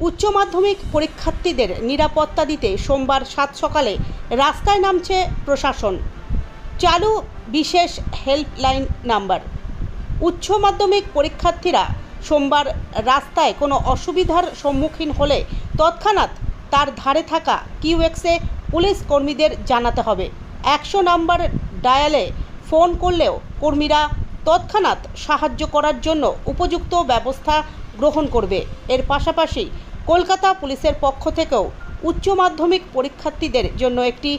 উচ্চ মাধ্যমিক পরীক্ষার্থীদের নিরাপত্তা দিতে সোমবার সাত সকালে রাস্তায় নামছে প্রশাসন। চালু বিশেষ হেল্পলাইন নাম্বার। উচ্চ মাধ্যমিক পরীক্ষার্থীরা সোমবার রাস্তায় কোনো অসুবিধার সম্মুখীন হলে তৎক্ষণাৎ তার ধারে থাকা কিউএক্সে পুলিশ কর্মীদের জানাতে হবে। একশো নাম্বার ডায়ালে ফোন করলেও কর্মীরা তৎক্ষণাৎ সাহায্য করার জন্য উপযুক্ত ব্যবস্থা গ্রহণ করবে। এর পাশাপাশি কলকাতা পুলিশের পক্ষ থেকেও উচ্চ মাধ্যমিক পরীক্ষার্থীদের জন্য একটি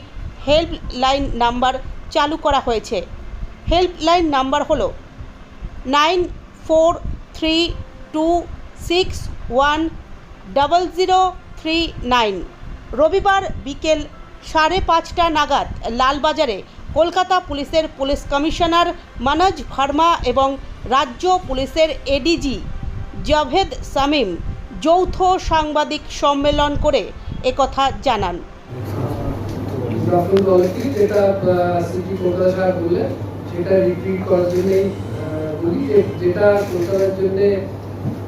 হেল্পলাইন নাম্বার চালু করা হয়েছে। হেল্পলাইন নাম্বার হল nine four three two six one double zero three nine. রবিবার বিকেল সাড়ে পাঁচটা নাগাদ লালবাজারে কলকাতা পুলিশের পুলিশ কমিশনার মানজ ভার্মা এবং রাজ্য পুলিশের এডিজি জাভেদ সামিম যৌথ সাংবাদিক সম্মেলন করে একথা জানান।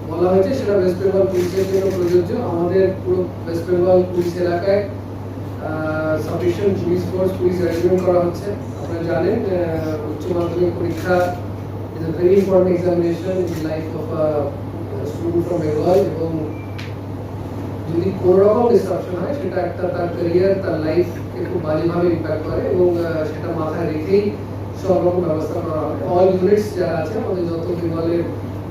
বলা হয়েছে, সেটা ওয়েস্ট বেঙ্গল পুলিশের জন্য প্রযোজ্য। আমাদের পুরো ওয়েস্ট বেঙ্গল পুলিশ এলাকায় sufficient police force police arrangement করা হচ্ছে। আপনারা জানেন আহ, উচ্চ মাধ্যমিক পরীক্ষা is a very important examination in life of student from Bengal এবং যদি কোনো রকম ডিস্ট্রাকশন হয় সেটা একটা তার ক্যারিয়ার তার লাইফকে খুব বাজেভাবে ইম্প্যাক্ট করে এবং আহ, সেটা মাথায় রেখেই সব রকম ব্যবস্থা করা হবে। অল ইউনিটস যারা আছে আমাদের যত বেঙ্গলের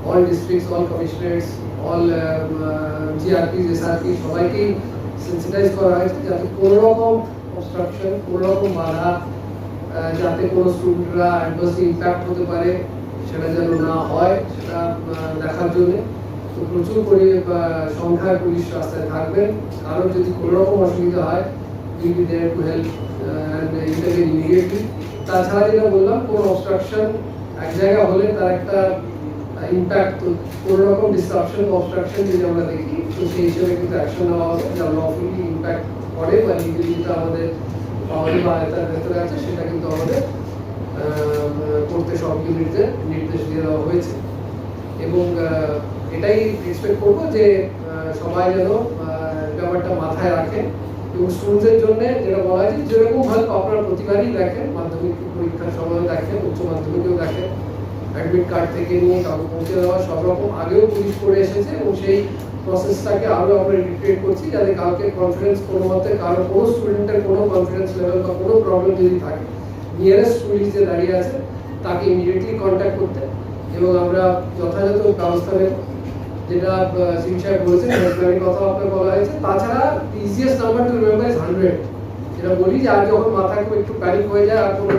all districts all commissionerates all GRP SRP সবাইকেই সেন্সিটাইজ করা হয়েছে যাতে কোনো রকম অবস্ট্রাকশন কোনো রকম বাধা যাতে কোনো স্টুডেন্টরা অ্যাডভার্সলি ইম্প্যাক্ট হতে পারে, সেটা যেন না হয়, সেটা দেখার জন্য। তো প্রচুর করে সংখ্যায় পুলিশ রাস্তায় থাকবেন। কারও যদি কোনো রকম অসুবিধা হয় will there to help and interview immediately তাছাড়া যেটা বললাম, কোনো অবস্ট্রাকশন এক জায়গা হলে তার একটা ইম্প্যাক্ট কোনো রকম ডিস্ট্রাকশন অবস্ট্রাকশন যদি আমরা দেখি, তো সেই হিসেবে কিন্তু অ্যাকশন নেওয়া হবে। ইম্প্যাক্ট করে বা লিগালি যেটা আমাদের পাওয়ারে বা আয়তার ভেতরে আছে, সেটা কিন্তু আমাদের করতে সব ইউনিটদের নির্দেশ দিয়ে দেওয়া হয়েছে। এবং এটাই এক্সপেক্ট করব যে সবাই যেন ব্যাপারটা মাথায় রাখেন এবং স্টুডেন্টদের জন্য যেটা বলা হয়েছে, যেরকম হেল্প আপনারা প্রতিবারই দেখেন মাধ্যমিক পরীক্ষার সময় দেখেন উচ্চ মাধ্যমিকেও দেখেন অ্যাডমিট কার্ড থেকে নিয়ে কাউকে পৌঁছে দেওয়া সব রকম আগেও পুলিশ করে এসেছে এবং সেই প্রসেসটাকে আরও আমরা রিক্রিয়েট করছি যাতে কাউকে কনফিডেন্স কোনো মতে কারও কোনো স্টুডেন্টের কোনো কনফিডেন্স লেভেল বা কোনো প্রবলেম যদি থাকে নিয়ারেস্ট পুলিশ যে দাঁড়িয়ে আছে, তাকে ইমিডিয়েটলি কন্ট্যাক্ট করতে এবং আমরা যথাযথ ব্যবস্থা নেব। যেটা সিং সাহেব বলেছেন কথা আপনার বলা হয়েছে। তাছাড়া easiest number to remember is hundred যেটা বলি যে আর যখন মাথায় খুব একটু প্যানিক হয়ে যায়, আর কোনো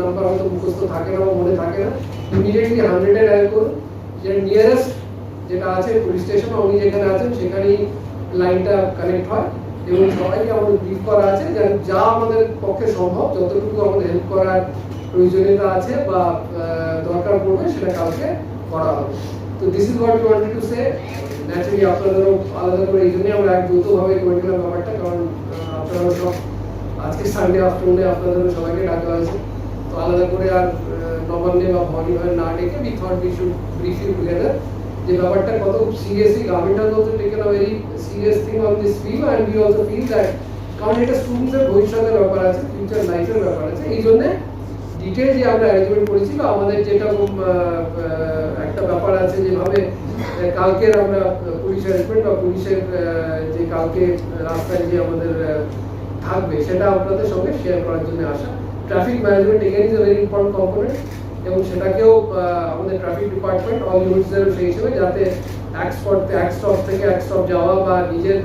নাম্বার হয়তো মুখস্থ থাকে না বা মনে থাকে না ইমিডিয়েটলি হান্ড্রেডে ডায়াল করুন। যে নিয়ারেস্ট যেটা আছে পুলিশ স্টেশন উনি যেখানে আছেন, সেখানেই লাইনটা কানেক্ট হয়। এবং সবাইকে আমাদের ব্রিফ করা আছে যে যা আমাদের পক্ষে সম্ভব, যতটুকু আমাদের হেল্প করার প্রয়োজনীয়তা আছে বা দরকার পড়বে, সেটা কালকে করা হবে। তো this is what wanted to say naturally আপনাদেরও আলাদা করে এই জন্যই আমরা এক যৌথভাবে করে ব্যাপারটা, কারণ আপনারা সব আজকে সানডে আফটারনুনে আপনাদেরও সবাইকে ডাকা হয়েছে। তো আলাদা করে আর নবান্নে বা ভবানী হয়ে না ডেকে we thought we should brief you together যে ব্যাপারটা কত seriously government has also taken a very serious thing on this field and we also feel that কারণ এটা স্টুডেন্টসের ভবিষ্যতের ব্যাপার আছে ফিউচার লাইফের ব্যাপার আছে। এই জন্য ডিটেল যে আমরা অ্যারেঞ্জমেন্ট করেছি বা আমাদের যেটা একটা ব্যাপার আছে যেভাবে কালকের আমরা পুলিশ অ্যারেঞ্জমেন্ট বা পুলিশের যে কালকে রাস্তায় যে আমাদের থাকবে, সেটা আপনাদের সঙ্গে শেয়ার করার জন্য আসা। Traffic management again is very important component এবং সেটাকেও আমাদের ট্রাফিক ডিপার্টমেন্ট অল ইউনিটসের সেই হিসেবে যাতে এক স্পট এক স্টপ থেকে এক স্টপ যাওয়া বা নিজের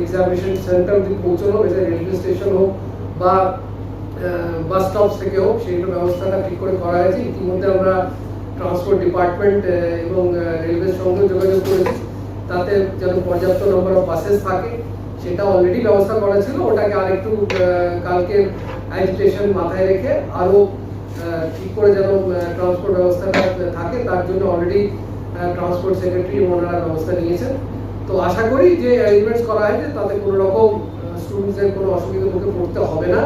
এক্সামিনেশন সেন্টার অব্দি পৌঁছানো এটা রেলওয়ে স্টেশন হোক বা বাস স্টপ থেকে হোক সেইটা ব্যবস্থাটা ঠিক করে করা হয়েছে। ইতিমধ্যে আমরা ট্রান্সপোর্ট ডিপার্টমেন্ট এবং রেলওয়ের সঙ্গে যোগাযোগ করেছি। তাতে যেন পর্যাপ্ত নম্বর অফ বাসেস থাকে সেটা অলরেডি ব্যবস্থা করা ছিল ওটাকে আরেকটু আহ, কালকে অ্যাজিটেশন মাথায় রেখে আরও ঠিক করে যেন ট্রান্সপোর্ট ব্যবস্থাটা থাকে তার জন্য অলরেডি ট্রান্সপোর্ট সেক্রেটারি ওনারা ব্যবস্থা নিয়েছেন। তো আশা করি যে অ্যারেঞ্জমেন্টস করা হয়েছে তাতে কোনো রকম স্টুডেন্টসদের কোনো অসুবিধার মুখে পড়তে হবে না।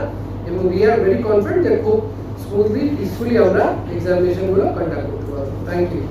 এবং উই আর ভেরি কনফিডেন্ট যে খুব স্মুথলি পিসফুলি আমরা এক্সামিনেশনগুলো কন্ডাক্ট করতে পারব। Thank you